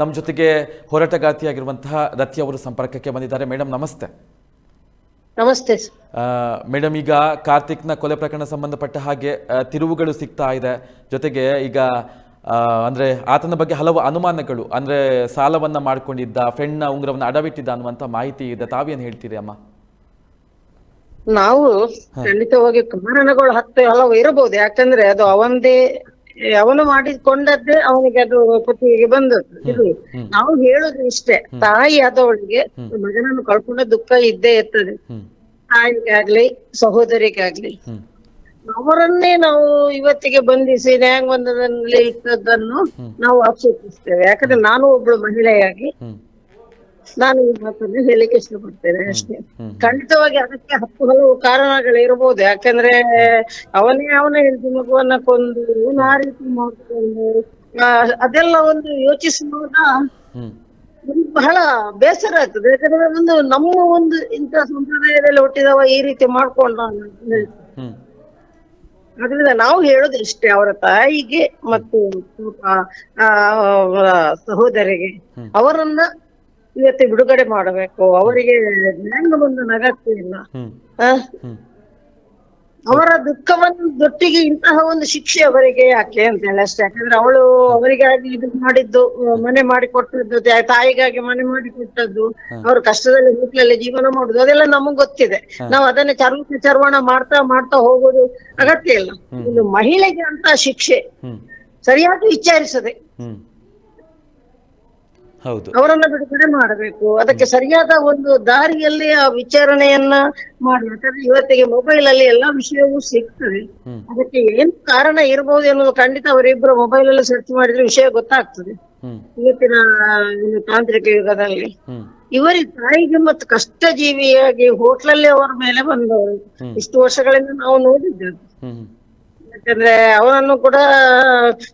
ನಮ್ಮ ಜೊತೆಗೆ ಹೋರಾಟಗಾರ್ತಿಯಾಗಿರುವಂತಹ ರತಿ ಅವರು ಸಂಪರ್ಕಕ್ಕೆ ಬಂದಿದ್ದಾರೆ. ಮೇಡಮ್ ನಮಸ್ತೆ. ನಮಸ್ತೆ ಮೇಡಮ್ ಈಗ ಕಾರ್ತಿಕ್ನ ಕೊಲೆ ಪ್ರಕರಣ ಸಂಬಂಧಪಟ್ಟ ಹಾಗೆ ತಿರುವುಗಳು ಸಿಗ್ತಾ ಇದೆ. ಜೊತೆಗೆ ಈಗ ಅಂದ್ರೆ ಆತನ ಬಗ್ಗೆ ಹಲವು ಅನುಮಾನಗಳು ಅಂದ್ರೆ ಸಾಲವನ್ನ ಮಾಡ್ಕೊಂಡಿದ್ದ ಫ್ರೆಂಡ್ನ ಉಂಗುರವನ್ನ ಅಡವಿಟ್ಟಿದ್ದ ಅನ್ನುವಂಥ ಮಾಹಿತಿ ಇದೆ. ತಾವೇನ್ ಹೇಳ್ತೀರಿ ಅಮ್ಮ? ನಾವು ಖಂಡಿತವಾಗಿ ಕಾರಣಗಳು ಹತ್ತು ಹಲವು ಇರಬಹುದು. ಯಾಕಂದ್ರೆ ಅದು ಅವಂದೇ ಅವನು ಮಾಡಿಕೊಂಡದ್ದೇ ಅವನಿಗೆ ಅದು ಕುತ್ತಿಗೆಗೆ ಬಂದದ್ದು ಇದು. ನಾವು ಹೇಳುದು ಇಷ್ಟೇ ತಾಯಿ ಆದವಳಿಗೆ ಮಗನನ್ನು ಕಳ್ಕೊಂಡ ದುಃಖ ಇದ್ದೇ ಇರ್ತದೆ. ತಾಯಿಗಾಗ್ಲಿ ಸಹೋದರಿಗಾಗ್ಲಿ. ಅವರನ್ನೇ ನಾವು ಇವತ್ತಿಗೆ ಬಂಧಿಸಿ ನ್ಯಾಯಾಂಗದಲ್ಲಿ ಇಟ್ಟದ್ದನ್ನು ನಾವು ಆಕ್ಷೇಪಿಸ್ತೇವೆ. ಯಾಕಂದ್ರೆ ನಾನು ಒಬ್ಳು ಮಹಿಳೆಯಾಗಿ ನಾನು ಈ ಮಾತನ್ನ ಹೇಳಿಕ್ಕೆ ಇಷ್ಟಪಡ್ತೇನೆ ಅಷ್ಟೇ. ಖಂಡಿತವಾಗಿ ಅದಕ್ಕೆ ಹತ್ತು ಹಲವು ಕಾರಣಗಳು ಇರಬಹುದು ಯಾಕಂದ್ರೆ ಅವನೇ ಅವನ ಹೆಂಡತಿ ಮಗುವನ್ನ ಕೊಂದು ಆ ರೀತಿ ಮಾಡ್ಕೊಂಡು ಅದೆಲ್ಲ ಒಂದು ಯೋಚಿಸುವಾಗ ಬಹಳ ಬೇಸರ ಆಗ್ತದೆ. ಯಾಕಂದ್ರೆ ಒಂದು ನಮ್ಮ ಒಂದು ಇಂಥ ಸಂಪ್ರದಾಯದಲ್ಲಿ ಹುಟ್ಟಿದವ ಈ ರೀತಿ ಮಾಡ್ಕೊಂಡ ಅದರಿಂದ ನಾವು ಹೇಳೋದು ಇಷ್ಟೇ ಅವರ ತಾಯಿಗೆ ಮತ್ತು ಸಹೋದರಿಗೆ ಅವರನ್ನ ಇವತ್ತು ಬಿಡುಗಡೆ ಮಾಡಬೇಕು. ಅವರಿಗೆ ಜ್ಞಾನ ಇಲ್ಲ ಆ? ಅವರ ದುಃಖವನ್ನು ದೊಟ್ಟಿಗೆ ಇಂತಹ ಒಂದು ಶಿಕ್ಷೆ ಅವರಿಗೆ ಯಾಕೆ ಅಂತ ಹೇಳಿ ಅಷ್ಟೇ. ಯಾಕಂದ್ರೆ ಅವಳು ಅವರಿಗಾಗಿ ಇದು ಮಾಡಿದ್ದು ಮನೆ ಮಾಡಿ ಕೊಟ್ಟದ್ದು ತಾಯಿಗಾಗಿ ಮನೆ ಮಾಡಿ ಕೊಟ್ಟದ್ದು ಅವ್ರ ಕಷ್ಟದಲ್ಲಿ ಹೋಟ್ಲಲ್ಲಿ ಜೀವನ ಮಾಡುದು ಅದೆಲ್ಲ ನಮಗ್ ಗೊತ್ತಿದೆ. ನಾವು ಅದನ್ನ ಚರ್ವ ಚರ್ವಣ ಮಾಡ್ತಾ ಮಾಡ್ತಾ ಹೋಗೋದು ಅಗತ್ಯ ಇಲ್ಲ. ಇದು ಮಹಿಳೆಗೆ ಅಂತ ಶಿಕ್ಷೆ. ಸರಿಯಾಗಿ ವಿಚಾರಿಸದೆ. ಹೌದು. ಅವರನ್ನ ಬಿಡುಗಡೆ ಮಾಡಬೇಕು. ಅದಕ್ಕೆ ಸರಿಯಾದ ಒಂದು ದಾರಿಯಲ್ಲಿ ಆ ವಿಚಾರಣೆಯನ್ನ ಮಾಡಿ. ಯಾಕಂದ್ರೆ ಇವತ್ತಿಗೆ ಮೊಬೈಲ್ ಅಲ್ಲಿ ಎಲ್ಲಾ ವಿಷಯವೂ ಸಿಗ್ತದೆ. ಅದಕ್ಕೆ ಏನ್ ಕಾರಣ ಇರಬಹುದು ಅನ್ನೋದು ಖಂಡಿತ ಅವರಿಬ್ರು ಮೊಬೈಲ್ ಅಲ್ಲಿ ಸರ್ಚ್ ಮಾಡಿದ್ರೆ ವಿಷಯ ಗೊತ್ತಾಗ್ತದೆ. ಇವತ್ತಿನ ತಾಂತ್ರಿಕ ಯುಗದಲ್ಲಿ. ಇವರಿ ತಾಯಿಗೆ ಮತ್ತು ಕಷ್ಟ ಜೀವಿಯಾಗಿ ಹೋಟ್ಲಲ್ಲಿ ಅವರ ಮೇಲೆ ಬಂದವರು. ಇಷ್ಟು ವರ್ಷಗಳಿಂದ ನಾವು ನೋಡಿದ್ದೇವೆ ಯಾಕಂದ್ರೆ ಅವನನ್ನು ಕೂಡ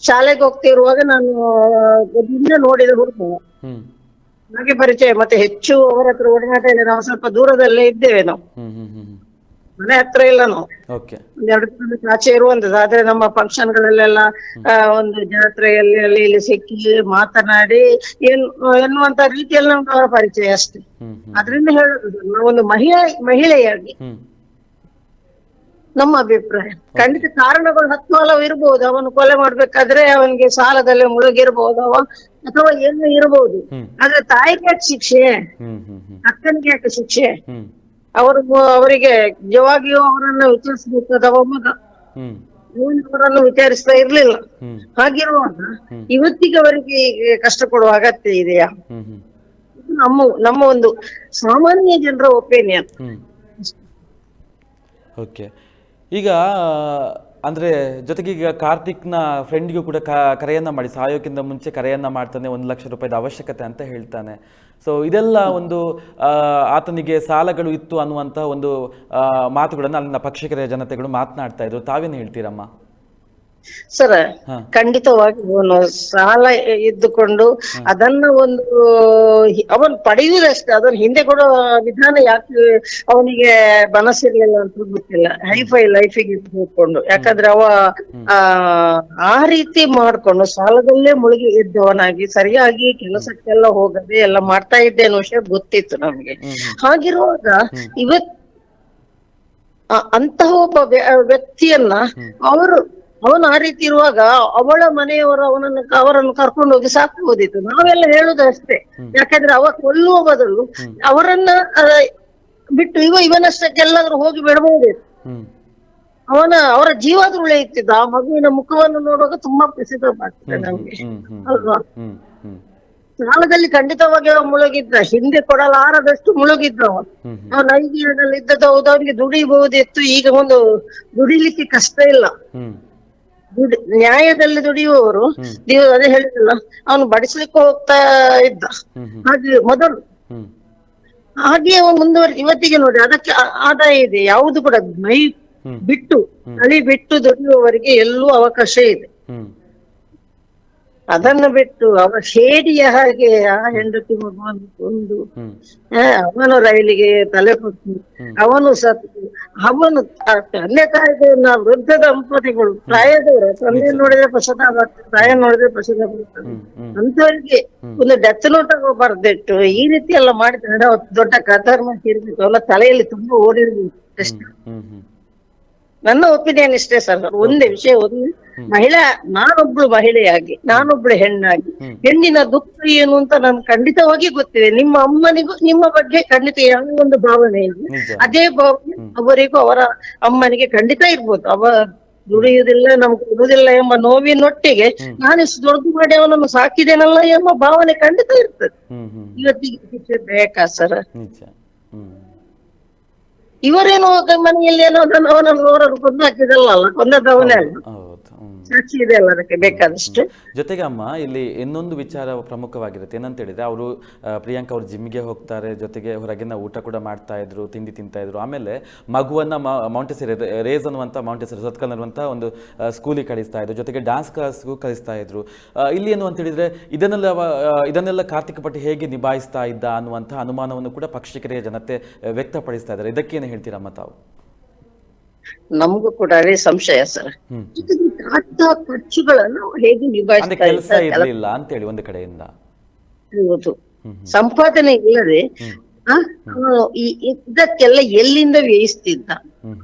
ಶಾಲೆಗೆ ಹೋಗ್ತಿರುವಾಗ ನಾನು ನೋಡಿದ ಹುಡುಗ ಹಾಗೆ ಪರಿಚಯ ಮತ್ತೆ ಹೆಚ್ಚು ಅವರ ಹತ್ರ ಒಡನಾಟ ಇಲ್ಲ ನಾವು ಸ್ವಲ್ಪ ದೂರದಲ್ಲೇ ಇದ್ದೇವೆ ನಾವು. ಮನೆ ಹತ್ರ ಇಲ್ಲ ನಾವು. ಎರಡು ಕಿಲೋಮೀಟರ್ ಆಚೆ ಇರುವಂತದ್ದು ಆದ್ರೆ ನಮ್ಮ ಫಂಕ್ಷನ್ ಗಳಲ್ಲೆಲ್ಲ ಒಂದು ಜಾತ್ರೆಯಲ್ಲಿ ಅಲ್ಲಿ ಇಲ್ಲಿ ಸಿಕ್ಕಿ ಮಾತನಾಡಿ ಏನ್ ಎನ್ನುವಂತ ರೀತಿಯಲ್ಲಿ ನಮ್ಗೆ ಅವರ ಪರಿಚಯ ಅಷ್ಟೇ. ಅದರಿಂದ ಹೇಳುದು ಒಂದು ಮಹಿಳೆ ಮಹಿಳೆಯಾಗಿ ನಮ್ಮ ಅಭಿಪ್ರಾಯ. ಖಂಡಿತ ಕಾರಣಗಳು ಹತ್ತು ಹಲವು ಇರಬಹುದು ಅವನು ಕೊಲೆ ಮಾಡ್ಬೇಕಾದ್ರೆ ಅವನಿಗೆ ಸಾಲದಲ್ಲಿ ಮುಳುಗಿರ್ಬಹುದು ಅವ ಅಥವಾ ಏನೋ ಇರಬಹುದು. ಆದ್ರೆ ತಾಯಿಗೆ ಯಾಕೆ ಶಿಕ್ಷೆ? ಅಕ್ಕನಿಗೆ ಯಾಕೆ ಶಿಕ್ಷೆ? ಅವರು ಅವರಿಗೆ ನಿಜವಾಗಿಯೂ ಅವರನ್ನ ವಿಚಾರಿಸಬೇಕಾದವ ಮಗ. ಅವರನ್ನು ವಿಚಾರಿಸ್ತಾ ಇರ್ಲಿಲ್ಲ. ಹಾಗಿರುವಾಗ ಇವತ್ತಿಗೆ ಅವರಿಗೆ ಈಗ ಕಷ್ಟ ಕೊಡುವ ಅಗತ್ಯ ಇದೆಯಾ? ನಮ್ಮ ನಮ್ಮ ಒಂದು ಸಾಮಾನ್ಯ ಜನರ ಒಪಿನಿಯನ್. ಓಕೆ. ಈಗ, ಅಂದರೆ ಜೊತೆಗೆ ಈಗ ಕಾರ್ತಿಕ್ನ ಫ್ರೆಂಡ್ಗೂ ಕೂಡ ಕ- ಕರೆಯನ್ನು ಮಾಡಿ ಸಾಯೋಕ್ಕಿಂತ ಮುಂಚೆ ಕರೆಯನ್ನು ಮಾಡ್ತಾನೆ, ಒಂದು ಲಕ್ಷ ರೂಪಾಯಿದ ಅವಶ್ಯಕತೆ ಅಂತ ಹೇಳ್ತಾನೆ. ಸೊ ಇದೆಲ್ಲ ಒಂದು ಆತನಿಗೆ ಸಾಲಗಳು ಇತ್ತು ಅನ್ನುವಂಥ ಒಂದು ಮಾತುಗಳನ್ನು ಅಲ್ಲಿನ ಪಕ್ಷಿಕರ ಜನತೆಗಳು ಮಾತನಾಡ್ತಾ ಇದ್ರು. ತಾವೇನು ಹೇಳ್ತೀರಮ್ಮ? ಸರ್ ಖಂಡಿತವಾಗಿ ಅವನು ಸಾಲ ಇದ್ದುಕೊಂಡು ಅದನ್ನ ಒಂದು ಅವನ್ ಪಡೆಯುವುದಷ್ಟೇ ಅದನ್ನ ಹಿಂದೆ ಕೊಡೋ ವಿಧಾನ ಯಾಕೆ ಅವನಿಗೆ ಮನಸ್ಸಿರ್ಲಿಲ್ಲ ಅಂತ ಗೊತ್ತಿಲ್ಲ. ಹೈಫೈ ಲೈಫಿಗೆ ಹೋಗ್ಕೊಂಡು ಯಾಕಂದ್ರೆ ಅವ ಆ ರೀತಿ ಮಾಡ್ಕೊಂಡು ಸಾಲದಲ್ಲೇ ಮುಳುಗಿ ಇದ್ದವನಾಗಿ ಸರಿಯಾಗಿ ಕೆಲಸಕ್ಕೆಲ್ಲ ಹೋಗದೆ ಎಲ್ಲ ಮಾಡ್ತಾ ಇದ್ದೆ ಅನ್ನೋ ವಿಷಯ ಗೊತ್ತಿತ್ತು ನಮ್ಗೆ. ಹಾಗಿರುವಾಗ ಇವತ್ ಅಂತಹ ಒಬ್ಬ ವ್ಯ- ವ್ಯಕ್ತಿಯನ್ನ ಅವರು ಅವನು ಆ ರೀತಿ ಇರುವಾಗ ಅವಳ ಮನೆಯವರು ಅವನನ್ನು ಅವರನ್ನು ಕರ್ಕೊಂಡು ಹೋಗಿ ಸಾಕಬಹುದಿತ್ತು ನಾವೆಲ್ಲ ಹೇಳುದು ಅಷ್ಟೇ. ಯಾಕಂದ್ರೆ ಅವ ಕೊಲ್ಲುವ ಬದಲು ಅವರನ್ನ ಬಿಟ್ಟು ಇವ ಇವನಷ್ಟಕ್ಕೆಲ್ಲಾದ್ರೂ ಹೋಗಿ ಬಿಡಬಹುದಿತ್ತು ಅವನ ಅವರ ಜೀವಾದ್ರೂ ಉಳಿಯುತ್ತಿದ್ದ. ಆ ಮಗುವಿನ ಮುಖವನ್ನು ನೋಡುವಾಗ ತುಂಬಾ ಪ್ರಸಿದ್ಧವಾಗ್ತದೆ ನಮ್ಗೆ. ಹ್ಮ್ ಹ್ಮ್ ಅಲ್ವಾ? ಸಾಲದಲ್ಲಿ ಖಂಡಿತವಾಗಿ ಅವ ಮುಳುಗಿದ್ದ. ಹಿಂದೆ ಕೊಡಲಾರದಷ್ಟು ಮುಳುಗಿದ್ದ ಅವ ಹ್ಮ್. ಇದ್ದದ ನೈಜೀರಿಯಾದಲ್ಲಿ ಇದ್ದದ್ದು ಹೌದು. ಅವನಿಗೆ ದುಡಿಬಹುದಿತ್ತು. ಈಗ ಒಂದು ದುಡಿಲಿಕ್ಕೆ ಕಷ್ಟ ಇಲ್ಲ. ದುಡಿ ನ್ಯಾಯದಲ್ಲಿ ದುಡಿಯುವವರು ನೀವು ಅದೇ ಹೇಳಿದ್ರಲ್ಲ ಅವನು ಬಡಿಸ್ಲಿಕ್ಕೆ ಹೋಗ್ತಾ ಇದ್ದ. ಹಾಗೆ ಮೊದಲು. ಹಾಗೆ ಅವನು ಮುಂದುವರಿ ಇವತ್ತಿಗೆ ನೋಡಿ ಅದಕ್ಕೆ ಆದಾಯ ಇದೆ ಯಾವುದು ಕೂಡ ಮೈ ಬಿಟ್ಟು ತಳಿ ಬಿಟ್ಟು ದುಡಿಯುವವರಿಗೆ ಎಲ್ಲೂ ಅವಕಾಶ ಇದೆ. ಅದನ್ನ ಬಿಟ್ಟು ಅವ ಶೇಡಿಯ ಹಾಗೆ ಆ ಹೆಂಡತಿ ಮಗುವನ್ನು ಕೊಂದು ಅವನು ರೈಲಿಗೆ ತಲೆ ಕೊಟ್ಟು ಅವನು ಸತ್ತು ಅವನು ತಂದೆ ತಾಯಿಗಳನ್ನ ವೃದ್ಧ ದಂಪತಿಗಳು ಪ್ರಾಯದವರು. ತಂದೆ ನೋಡಿದ್ರೆ ಪ್ರಸಾದ ಬರ್ತದೆ ತಾಯಿ ನೋಡಿದ್ರೆ ಪ್ರಸಾದ ಬರ್ತದೆ ಅಂತವರಿಗೆ ಒಂದು ಡೆತ್ ನೋಟ್ ಬರ್ದಿಟ್ಟು ಈ ರೀತಿ ಎಲ್ಲ ಮಾಡಿದ್ರೆ ದೊಡ್ಡ ಕಥರ್ಮ ಇರ್ಬೇಕು ಅವನ ತಲೆಯಲ್ಲಿ ತುಂಬಾ ಓಡಿರ್ಬೇಕು. ಅಷ್ಟೇ ನನ್ನ ಒಪಿನಿಯನ್ ಇಷ್ಟೇ ಸರ್. ಒಂದೇ ವಿಷಯ ಒಂದು ಮಹಿಳಾ ನಾನೊಬ್ಳು ಮಹಿಳೆಯಾಗಿ ನಾನೊಬ್ಳು ಹೆಣ್ಣಾಗಿ. ಹೆಣ್ಣಿನ ದುಃಖ ಏನು ಅಂತ ನನ್ ಖಂಡಿತವಾಗಿ ಗೊತ್ತಿದೆ. ನಿಮ್ಮ ಅಮ್ಮನಿಗೂ ನಿಮ್ಮ ಬಗ್ಗೆ ಖಂಡಿತ ಯಾವ ಒಂದು ಭಾವನೆ ಇದೆ. ಅದೇ ಭಾವನೆ ಅವರಿಗೂ ಅವರ ಅಮ್ಮನಿಗೆ ಖಂಡಿತ ಇರ್ಬೋದು. ಅವ ದುಡಿಯುವುದಿಲ್ಲ ನಮ್ಗೆ ಕೊಡುವುದಿಲ್ಲ ಎಂಬ ನೋವಿನೊಟ್ಟಿಗೆ ನಾನು ಇಷ್ಟು ದೊಡ್ಡದು ಮಾಡಿ ಅವನನ್ನು ಸಾಕಿದೇನಲ್ಲ ಎಂಬ ಭಾವನೆ ಖಂಡಿತ ಇರ್ತದೆ. ಇವತ್ತಿಗೆ ಬೇಕಾ ಸರ್? ಇವರೇನೋ ಮನೆಯಲ್ಲಿ ಏನೋ ಅವನನ್ನು ಕೊಂದು ಹಾಕಿದಲ್ಲ ಅಲ್ಲ. ಹೌದು. ಹ್ಮ್ ಅದಕ್ಕೆ ಬೇಕಾದಷ್ಟು. ಜೊತೆಗೆ ಅಮ್ಮ ಇಲ್ಲಿ ಇನ್ನೊಂದು ವಿಚಾರ ಪ್ರಮುಖವಾಗಿರುತ್ತೆ. ಏನಂತ ಹೇಳಿದ್ರೆ, ಅವರು ಪ್ರಿಯಾಂಕಾ ಅವರು ಜಿಮ್ಗೆ ಹೋಗ್ತಾರೆ, ಜೊತೆಗೆ ಹೊರಗಿನ ಊಟ ಕೂಡ ಮಾಡ್ತಾ ಇದ್ರು, ತಿಂಡಿ ತಿಂತಾ ಇದ್ರು. ಆಮೇಲೆ ಮಗುವನ್ನ ಮೌಂಟೆಸರಿ ರೇಸ್ ಅನ್ನುವಂಥ ಮೌಂಟೆಸರಿ ಸತ್ಕಲ್ ಅನ್ನುವಂಥ ಒಂದು ಸ್ಕೂಲಿಗೆ ಕಳಿಸ್ತಾ ಇದ್ರು. ಜೊತೆಗೆ ಡಾನ್ಸ್ ಕ್ಲಾಸ್ಗೂ ಕಳಿಸ್ತಾ ಇದ್ರು. ಇಲ್ಲಿ ಏನು ಅಂತ ಹೇಳಿದ್ರೆ, ಇದನ್ನೆಲ್ಲ ಇದನ್ನೆಲ್ಲ ಕಾರ್ತಿಕ ಪಟ್ಟಿ ಹೇಗೆ ನಿಭಾಯಿಸ್ತಾ ಇದ್ದ ಅನ್ನುವಂಥ ಅನುಮಾನವನ್ನು ಕೂಡ ಪಕ್ಷಿಕರಿಗೆ ಜನತೆ ವ್ಯಕ್ತಪಡಿಸ್ತಾ ಇದ್ದಾರೆ. ಇದಕ್ಕೇನು ಹೇಳ್ತೀರಮ್ಮ ತಾವು? ನಮಗೂ ಕೂಡ ಅದೇ ಸಂಶಯ ಸರ್. ಅಂತ ಖರ್ಚುಗಳನ್ನು ಅವ್ರು ಹೇಗೆ ನಿಭಾಯಿಸ್ತಾರೆ ನಿಭಾಯಿಸ್ತಾ ಕೆಲಸ ಇದ್ದಾರೆ? ಒಂದು ಕಡೆಯಿಂದ. ಹೌದು. ಸಂಪಾದನೆ ಇಲ್ಲದೆ ಈ- ಇದಕ್ಕೆಲ್ಲ ಎಲ್ಲಿಂದ ವ್ಯಯಿಸ್ತಿದ್ದ? ಹ್ಮ್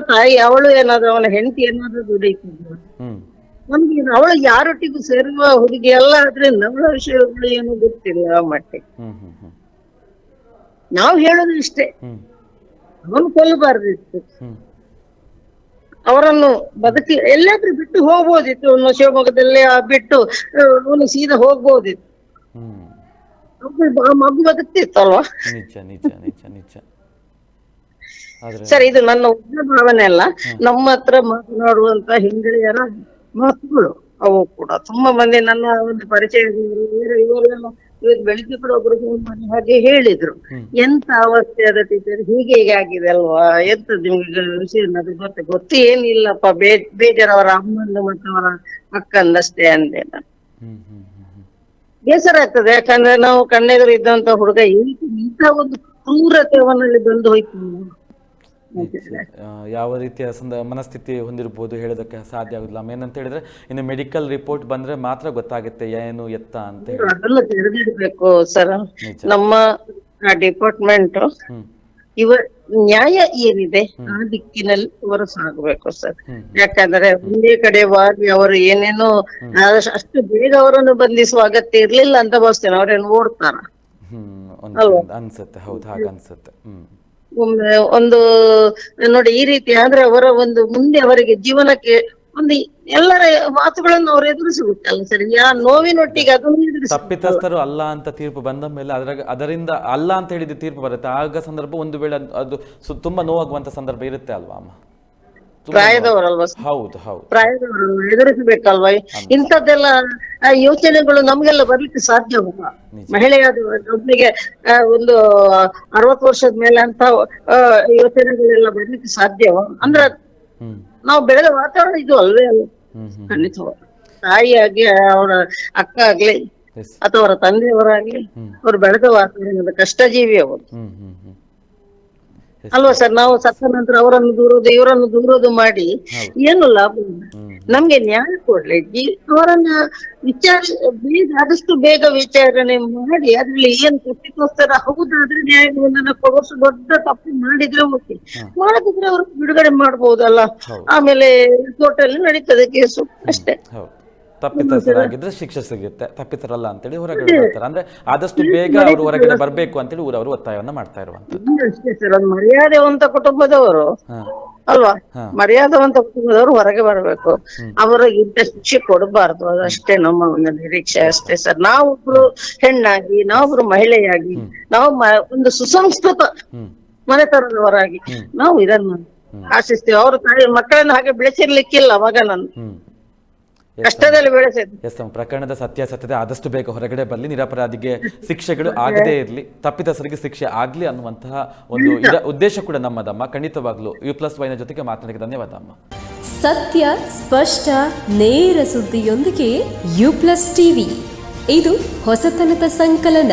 ತಾಯಿ ಅವಳು ಏನಾದ್ರು ಅವನ ಹೆಂಡತಿ ಏನಾದ್ರು ದುಡಿತಿದ್ದ? ಹ್ಮ್. ನಮ್ಗೆ ಅವಳು ಯಾರೊಟ್ಟಿಗೂ ಸೇರುವ ಹುಡುಗಿ ಎಲ್ಲ ಆದ್ರಿಂದ ಅವಳ ವಿಷಯಗಳು ಏನು ಗೊತ್ತಿಲ್ಲ ಮಟ್ಟೆ ನಾವು ಹೇಳೋದು ಇಷ್ಟೇ. ಅವನು ಕೊಲ್ಲಬಾರ್ದಿತ್ತು ಅವರನ್ನು ಬದುಕಿ ಎಲ್ಲಾದ್ರೂ ಬಿಟ್ಟು ಹೋಗ್ಬೋದಿತ್ತು. ಅವನು ಶಿವಮೊಗ್ಗದಲ್ಲಿ ಆ ಬಿಟ್ಟು ಅವನು ಸೀದಾ ಹೋಗ್ಬೋದಿತ್ತು. ಮಗು ಬದುಕ್ತಿತ್ತಲ್ವಾ? ನಿಜ ನಿಜ ನಿಜ ನಿಜ. ಆದ್ರೆ ಸರ್ ಇದು ನನ್ನ ಉಗ್ರ ಭಾವನೆ ಅಲ್ಲ. ನಮ್ಮ ಹತ್ರ ಮಾತನಾಡುವಂತ ಹಿಂದಿರಿಯರ ಮಾತುಗಳು. ಅವು ಕೂಡ ತುಂಬಾ ಮಂದಿ ನನ್ನ ಒಂದು ಪರಿಚಯ ಇವರೆಲ್ಲ ಇವತ್ತು ಬೆಳಿಗ್ಗೆ ಕೂಡ ಒಬ್ರು ಫೋನ್ ಮಾಡಿ ಹಾಗೆ ಹೇಳಿದ್ರು. ಎಂತ ಅವಸ್ಥೆ ಅದ ಟೀಚರ್ ಹೀಗೆ ಹೀಗೆ ಆಗಿದೆ ಅಲ್ವಾ ಎಂತ ನಿಮ್ಗೆ ವಿಷಯ ಅದು ಗೊತ್ತ? ಗೊತ್ತು ಏನಿಲ್ಲಪ್ಪ ಬೇ ಬೇಜಾರವರ ಅಮ್ಮಂದು ಮತ್ತು ಅವರ ಅಕ್ಕಂದಷ್ಟೇ ಅಂದೆ ನಾನು. ಬೇಸರ ಆಗ್ತದೆ ಯಾಕಂದ್ರೆ ನಾವು ಕಣ್ಣೆದುರು ಇದ್ದಂತ ಹುಡುಗ ಈ- ಇಂತ ಒಂದು ಕ್ರೂರತೆ ಅವನಲ್ಲಿ ಬಂದು ಹೋಯ್ತು. ಯಾವ ರೀತಿಯ ಸಂದ ಮನಸ್ಥಿತಿ ಹೊಂದಿರ್ಬೋದು ಹೇಳೋದಕ್ಕೆ ಸಾಧ್ಯ ಆಗುದಿಲ್ಲ. ಏನಂತ ಹೇಳಿದ್ರೆ ಇನ್ನು ಮೆಡಿಕಲ್ ರಿಪೋರ್ಟ್ ಬಂದ್ರೆ ಮಾತ್ರ ಗೊತ್ತಾಗುತ್ತೆ ಏನು ಎತ್ತ ಅಂತ ತೆರೆದಿಡ್ಬೇಕು ಸರ್. ನಮ್ಮ ಡಿಪಾರ್ಟ್ಮೆಂಟ್ ಇವ ನ್ಯಾಯ ಏನಿದೆ ಆ ದಿಕ್ಕಿನಲ್ಲಿ ಅವರು ಸಾಗಬೇಕು ಸರ್. ಯಾಕಂದ್ರೆ ಒಂದೇ ಕಡೆ ವಾರಿ ಅವರು ಏನೇನೋ ಅಷ್ಟು ಬೇಗ ಅವರನ್ನು ಬಂಧಿಸುವ ಅಗತ್ಯ ಇರ್ಲಿಲ್ಲ ಅಂತ ಭಾವಿಸ್ತೇನೆ. ಅವ್ರೇನು ಓಡ್ತಾರ. ಅನ್ಸುತ್ತೆ ಹೌದು ಹಾಗೆ ಅನ್ಸುತ್ತೆ ಹ್ಮ್. ಒಂದು ನೋಡಿ ಈ ರೀತಿ ಆದ್ರೆ ಅವರ ಒಂದು ಮುಂದೆ ಅವರಿಗೆ ಜೀವನಕ್ಕೆ ಒಂದು ಎಲ್ಲರ ಮಾತುಗಳನ್ನು ಅವ್ರು ಎದುರಿಸಿಬಿಟ್ಟಲ್ಲ ಸರಿ. ಯಾ ನೋವಿನೊಟ್ಟಿಗೆ ಅದನ್ನು ತಪ್ಪಿತಸ್ಥರು ಅಲ್ಲ ಅಂತ ತೀರ್ಪು ಬಂದ ಮೇಲೆ ಅದರ ಅದರಿಂದ ಅಲ್ಲ ಅಂತ ಹೇಳಿದ ತೀರ್ಪು ಬರುತ್ತೆ. ಆಗ ಸಂದರ್ಭ ಒಂದು ವೇಳೆ ಅದು- ತುಂಬಾ ನೋವಾಗುವಂತ ಸಂದರ್ಭ ಇರುತ್ತೆ ಅಲ್ವಾ ಅಮ್ಮ? ಪ್ರಾಯದವರಲ್ವಾ? ಹೌದು ಹೌದು. ಪ್ರಾಯದವರನ್ನು ಎದುರಿಸಬೇಕಲ್ವಾ? ಇಂಥದ್ದೆಲ್ಲ ಆ, ಯೋಚನೆಗಳು ನಮ್ಗೆಲ್ಲ ಬರ್ಲಿಕ್ಕೆ ಸಾಧ್ಯ ನಿಜ. ಮಹಿಳೆಯಾದ ಒಬ್ಬನಿಗೆ ಒಂದು ಅರವತ್ತು ವರ್ಷದ ಮೇಲೆ ಅಂತ ಆ, ಯೋಚನೆಗಳೆಲ್ಲ ಬರ್ಲಿಕ್ಕೆ ಸಾಧ್ಯವ ಅಂದ್ರೆ ನಾವು ಬೆಳೆದ ವಾತಾವರಣ ಇದು ಅಲ್ವೇ ಅಲ್ಲ. ಖಂಡಿತವಾಗ ತಾಯಿಯಾಗಿ ಅವರ ಅಕ್ಕ ಆಗ್ಲಿ ಅಥವಾ ಅವರ ತಂದೆಯವರಾಗ್ಲಿ. ಅವ್ರು ಬೆಳೆದ ವಾತಾವರಣದ ಕಷ್ಟ ಜೀವಿ ಅವರು ಅಲ್ವಾ ಸರ್? ನಾವು ಸತ್ತ ನಂತರ ಅವರನ್ನು ದೂರೋದು ಇವರನ್ನು ದೂರೋದು ಮಾಡಿ ಏನು ಲಾಭ ನಮ್ಗೆ ನ್ಯಾಯ ಕೊಡ್ಲಿ. ಅವರನ್ನ ವಿಚಾರ ಬೇಗ ಆದಷ್ಟು ಬೇಗ ವಿಚಾರಣೆ ಮಾಡಿ ಅದ್ರಲ್ಲಿ ಏನ್ ತಪ್ಪಿಗೋಸ್ಕರ ಹೌದಾದ್ರೆ ನ್ಯಾಯವನ್ನು ಕೊಡೋಷ್ಟು ದೊಡ್ಡ ತಪ್ಪು ಮಾಡಿದ್ರೆ ಓಕೆ. ಮಾಡದಿದ್ರೆ ಅವ್ರು ಬಿಡುಗಡೆ ಮಾಡ್ಬೋದಲ್ಲ. ಆಮೇಲೆ ಕೋರ್ಟ್ ಅಲ್ಲಿ ನಡೀತದೆ ಕೇಸು ಅಷ್ಟೇ. ತಪ್ಪಿತಸ್ಥರಾಗಿದ್ರೆ ಶಿಕ್ಷೆ ಸಿಗುತ್ತೆ. ತಪ್ಪಿತರಲ್ಲ ಅಂತೇಳಿ ಹೊರಗಡೆ ಬರ್ತಾರೆ. ಅಂದ್ರೆ ಆದಷ್ಟು ಬೇಗ ಅವರು ಹೊರಗಡೆ ಬರಬೇಕು ಅಂತೇಳಿ ಊರವರು ಒತ್ತಾಯವನ್ನ ಮಾಡ್ತಾ ಇರುವಂತ ಅಷ್ಟೇ ಸರ್. ಮರ್ಯಾದೆವಂತ ಕುಟುಂಬದವರು ಅಲ್ವಾ. ಮರ್ಯಾದವಂತ ಕುಟುಂಬದವರು ಹೊರಗೆ ಬರಬೇಕು. ಅವರ ಇಂಥ ಶಿಕ್ಷೆ ಕೊಡಬಾರ್ದು. ಅದಷ್ಟೇ ನಮ್ಮ ಒಂದು ನಿರೀಕ್ಷೆ ಅಷ್ಟೇ ಸರ್. ನಾವೊಬ್ರು ಹೆಣ್ಣಾಗಿ ನಾವೊಬ್ರು ಮಹಿಳೆಯಾಗಿ ನಾವು ಒಂದು ಸುಸಂಸ್ಕೃತ ಮನೆತನದವರಾಗಿ ನಾವು ಇದನ್ನ ಆಶಿಸ್ತೀವಿ. ಅವ್ರ ತಾಯಿ ಮಕ್ಕಳನ್ನ ಹಾಗೆ ಬೆಳೆಸಿರ್ಲಿಕ್ಕಿಲ್ಲ ಮಗನನ್ನು ಕಷ್ಟದಲ್ಲಿ ಬೆಳೆಸಿದ್ರು ಎಸ್ ನಮ್ಮ ಪ್ರಕರಣದ ಸತ್ಯಾಸತ್ಯತೆ ಆದಷ್ಟು ಬೇಗ ಹೊರಗಡೆ ಬರಲಿ. ನಿರಪರಾಧಿಗೆ ಶಿಕ್ಷೆಗಳು ಆಗದೇ ಇರಲಿ. ತಪ್ಪಿತಸ್ಥರಿಗೆ ಶಿಕ್ಷೆ ಆಗಲಿ ಅನ್ನುವಂತಹ ಒಂದು ಇದ- ಉದ್ದೇಶ ಕೂಡ ನಮ್ಮದಮ್ಮ. ಖಂಡಿತವಾಗ್ಲೂ ಯು ಪ್ಲಸ್ ವೈನ ಜೊತೆಗೆ ಮಾತನಾಡಿ ಧನ್ಯವಾದ ಅಮ್ಮ ಸತ್ಯ ಸ್ಪಷ್ಟ ನೇರ ಸುದ್ದಿಯೊಂದಿಗೆ ಯು ಪ್ಲಸ್ ಟಿವಿ ಇದು ಹೊಸತನದ ಸಂಕಲನ.